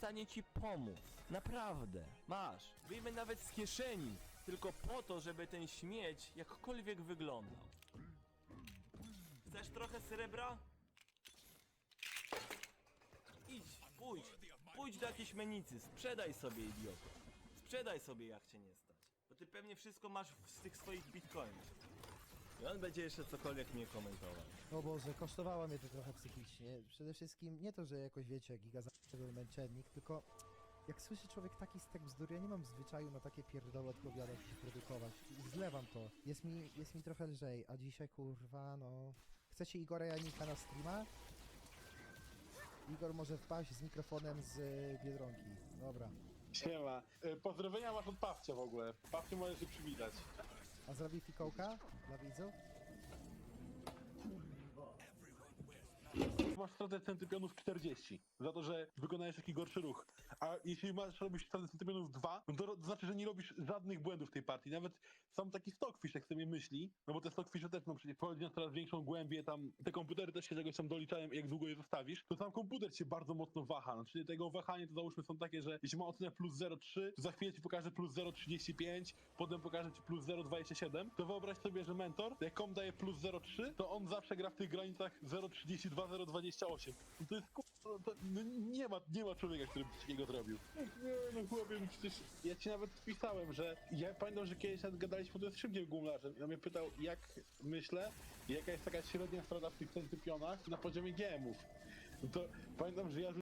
stanie ci pomóc. Naprawdę. Masz. Wyjmę nawet z kieszeni. Tylko po to, żeby ten śmieć jakkolwiek wyglądał. Chcesz trochę srebra? Idź, pójdź. Pójdź do jakiejś menicy. Sprzedaj sobie, idioto. Sprzedaj sobie, jak cię nie stać. Bo ty pewnie wszystko masz w- z tych swoich bitcoinów. I on będzie jeszcze cokolwiek mnie komentował. O Boże, kosztowało mnie to trochę psychicznie. Przede wszystkim nie to, że jakoś wiecie, giga za ten męczennik, tylko jak słyszy człowiek taki stek bzdur, ja nie mam zwyczaju na takie pierdoły odpowiadać i produkować. Zlewam to. Jest mi, jest mi trochę lżej, a dzisiaj kurwa, no... Chcecie Igora Janika na streama? Igor może wpaść z mikrofonem z y, Biedronki. Dobra. Siema. E, Pozdrowienia masz od Pawcia w ogóle. Pawcie możesz się przywitać. A zrobi fikołka dla widzów? Masz stratę centypionów 40 za to, że wykonałeś taki gorszy ruch. A jeśli masz robić stratę centypionów 2, no to, to znaczy, że nie robisz żadnych błędów w tej partii. Nawet sam taki stockfish, jak sobie myśli, no bo te stockfishy też no, przecież wchodzi na coraz większą głębię, tam te komputery też się czegoś tam doliczają, jak długo je zostawisz, to sam komputer się bardzo mocno waha. No, czyli tego wahanie to załóżmy są takie, że jeśli ma ocenę plus 0,3, to za chwilę ci pokaże plus 0,35, potem pokaże ci plus 0,27, to wyobraź sobie, że mentor, jak kom daje plus 0,3, to on zawsze gra w tych granicach 0,32, 0,28. No to jest to, to, no nie, ma, nie ma człowieka, który by takiego zrobił. Nie, no chłopie, no przecież ja ci nawet pisałem, że ja pamiętam, że kiedyś nawet gadaliśmy potem z Szymkiem Gumlarzem i on mnie pytał, jak myślę, jaka jest taka średnia strata w tych centypionach na poziomie GM-ów. No to pamiętam, że ja